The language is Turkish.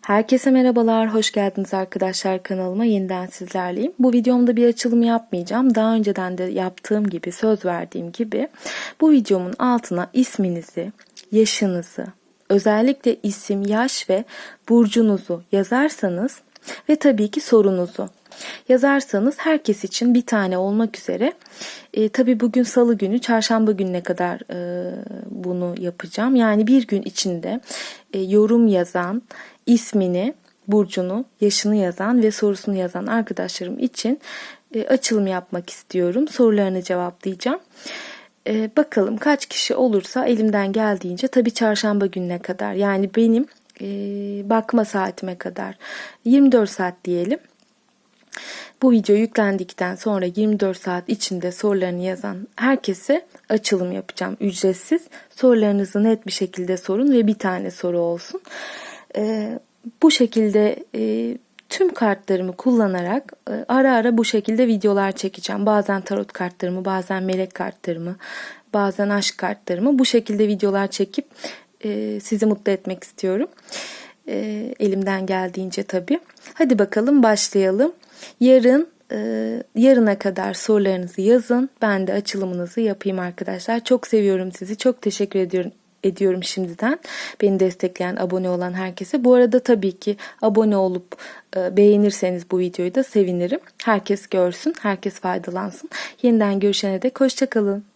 Herkese merhabalar, hoş geldiniz arkadaşlar kanalıma yeniden sizlerleyim. Bu videomda bir açılım yapmayacağım. Daha önceden de yaptığım gibi, söz verdiğim gibi bu videomun altına isminizi, yaşınızı, özellikle isim, yaş ve burcunuzu yazarsanız ve tabii ki sorunuzu yazarsanız herkes için bir tane olmak üzere e, tabii bugün salı günü çarşamba gününe kadar e, bunu yapacağım. Yani bir gün içinde e, yorum yazan ismini, burcunu, yaşını yazan ve sorusunu yazan arkadaşlarım için e, açılım yapmak istiyorum. Sorularını cevaplayacağım. E, bakalım kaç kişi olursa elimden geldiğince tabii çarşamba gününe kadar yani benim e, bakma saatime kadar 24 saat diyelim. Bu video yüklendikten sonra 24 saat içinde sorularını yazan herkese açılım yapacağım ücretsiz. Sorularınızı net bir şekilde sorun ve bir tane soru olsun. Ee, bu şekilde e, tüm kartlarımı kullanarak e, ara ara bu şekilde videolar çekeceğim. Bazen tarot kartlarımı, bazen melek kartlarımı, bazen aşk kartlarımı bu şekilde videolar çekip e, sizi mutlu etmek istiyorum. E, elimden geldiğince tabii. Hadi bakalım başlayalım. Yarın e, yarına kadar sorularınızı yazın. Ben de açılımınızı yapayım arkadaşlar. Çok seviyorum sizi. Çok teşekkür ediyorum ediyorum şimdiden. Beni destekleyen, abone olan herkese. Bu arada tabii ki abone olup e, beğenirseniz bu videoyu da sevinirim. Herkes görsün, herkes faydalansın. Yeniden görüşene dek hoşçakalın.